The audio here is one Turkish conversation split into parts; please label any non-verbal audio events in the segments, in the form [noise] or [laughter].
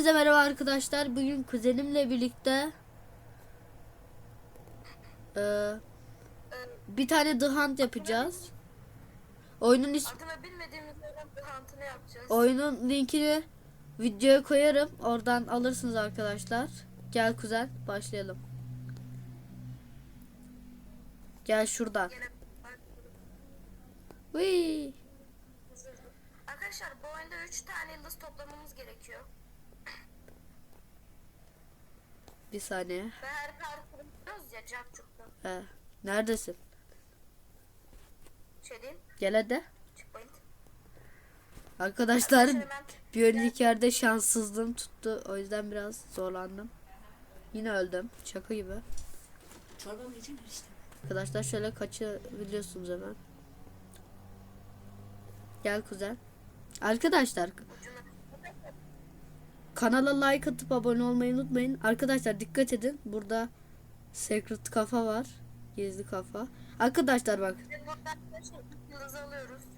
Hepinize merhaba arkadaşlar. Bugün kuzenimle birlikte eee, bir tane The Hunt yapacağız. Oyunun is- Adını bilmediğimiz yerden bir hantını yapacağız. oyunun linkini videoya koyarım. Oradan alırsınız arkadaşlar. Gel kuzen başlayalım. Gel şuradan. Yine Vıy. Arkadaşlar bu oyunda 3 tane yıldız toplamamız gerekiyor. Bir saniye. Parkuru biliyoruz ya Capcuk'ta. He. Neredesin? Şey diyeyim. Gel hadi. Çıkmayın. Arkadaşlar bir önceki yerde şanssızlığım tuttu. O yüzden biraz zorlandım. Yine öldüm. Şaka gibi. Çorba mı yiyeceksin işte? Arkadaşlar şöyle kaçabiliyorsunuz hemen. Gel kuzen. Arkadaşlar. Kanala like atıp abone olmayı unutmayın. Arkadaşlar dikkat edin. Burada secret kafa var. Gizli kafa. Arkadaşlar bak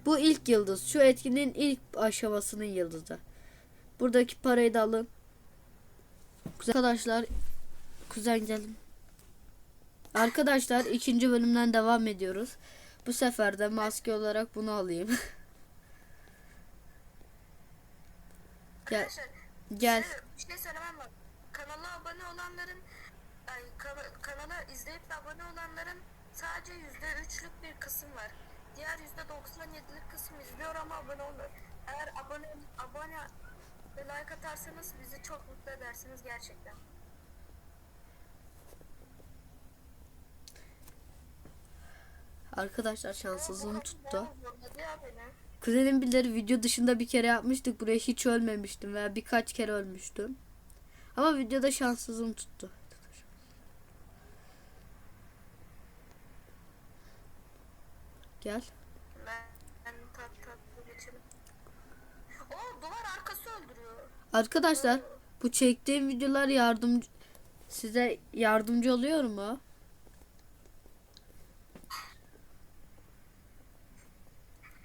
bu ilk yıldız. Şu etkinin ilk aşamasının yıldızı. Buradaki parayı da alın. Kuzen- Arkadaşlar kuzen gelin. Arkadaşlar ikinci bölümden devam ediyoruz. Bu sefer de maske olarak bunu alayım. [laughs] Gel. Arkadaşlar Gel. size bir şey söylemem var. Kanala abone olanların ay, kana- kanala izleyip de abone olanların sadece %3'lük bir kısım var. Diğer %97'lik kısım izliyor ama abone olmuyor. Eğer abone abone ve like atarsanız bizi çok mutlu edersiniz gerçekten. Arkadaşlar şanssızlığım tuttu. Kuzenim bilir video dışında bir kere yapmıştık. Buraya hiç ölmemiştim veya birkaç kere ölmüştüm. Ama videoda şanssızlığım tuttu. Gel. Ben, ben tat tatlı geçelim. O duvar arkası öldürüyor. Arkadaşlar bu çektiğim videolar yardımcı size yardımcı oluyor mu?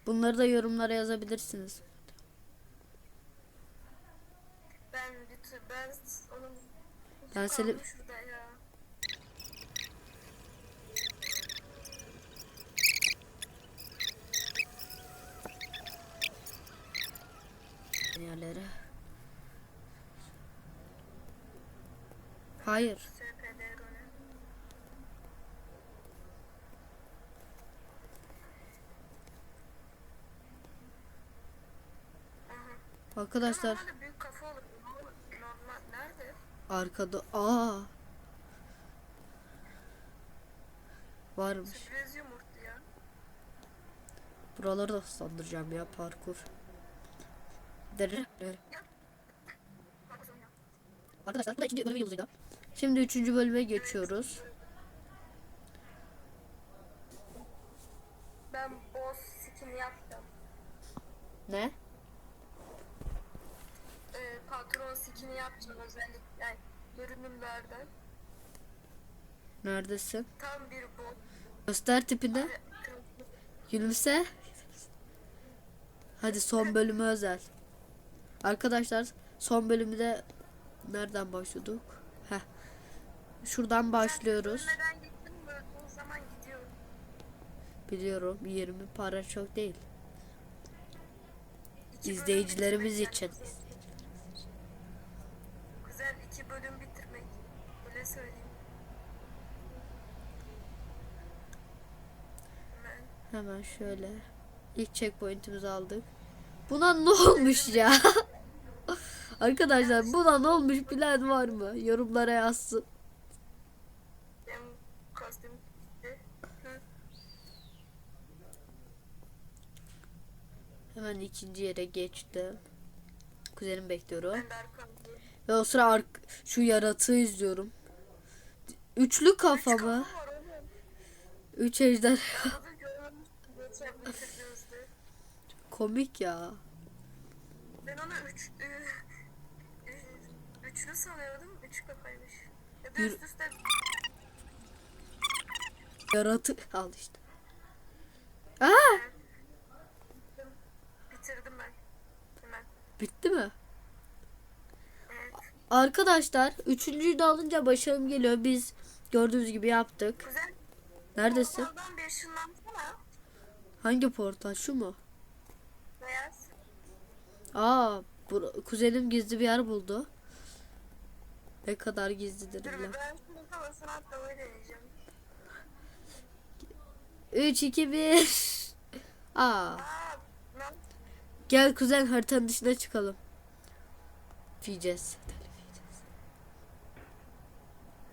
Bunları da yorumlara yazabilirsiniz. Ben bir tür ben onun Ben seni yerlere. Hayır. Arkadaşlar büyük kafa olur. Normal nerede? arkada aa varmış. Sürpriz yumurta ya. Buraları da hızlandıracağım ya parkur. Ya. Arkadaşlar bu da ikinci bölümün yıldızıydı. Şimdi üçüncü bölüme geçiyoruz. Ben boss skin yaptım. Ne? Patron skin'i yapacağım özellikle yani görünümlerden. Neredesin? Tam bir boss. Göster tipini. Gülümse. Hadi son bölümü özel. Arkadaşlar son bölümü de nereden başladık? Heh. Şuradan başlıyoruz. Biliyorum 20 para çok değil. İzleyicilerimiz için. Söyleyeyim. Hemen. Hemen şöyle. İlk checkpoint'imizi aldık. Buna ne olmuş ya? [laughs] Arkadaşlar buna ne olmuş bilen var mı? Yorumlara yazsın. Hemen ikinci yere geçtim. Kuzenim bekliyorum. Ve o sıra şu yaratığı izliyorum. Üçlü kafa mı? Üç ejder. Komik ya. Ben onu üç, ü, ü, üçlü sanıyordum. Üç kafaymış. Ya da üst üste Yaratık. [laughs] Al işte. Aa! bitirdim ben. Hemen. Bitti mi? Arkadaşlar üçüncüyü de alınca başarım geliyor. Biz gördüğünüz gibi yaptık. Kuzen Neredesin? portaldan bir ışınlansana. Hangi portal? Şu mu? Beyaz. Aa, bu, kuzenim gizli bir yer buldu. Ne kadar gizlidir Dur bir ben atlamayı deneyeceğim. 3 2 1. Aa, Aa lan gel kuzen haritanın dışına çıkalım. Diyeceğiz.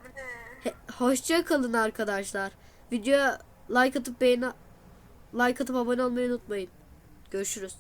bu ne? He- Hoşça kalın arkadaşlar. Videoya like atıp beğeni like atıp abone olmayı unutmayın. Görüşürüz.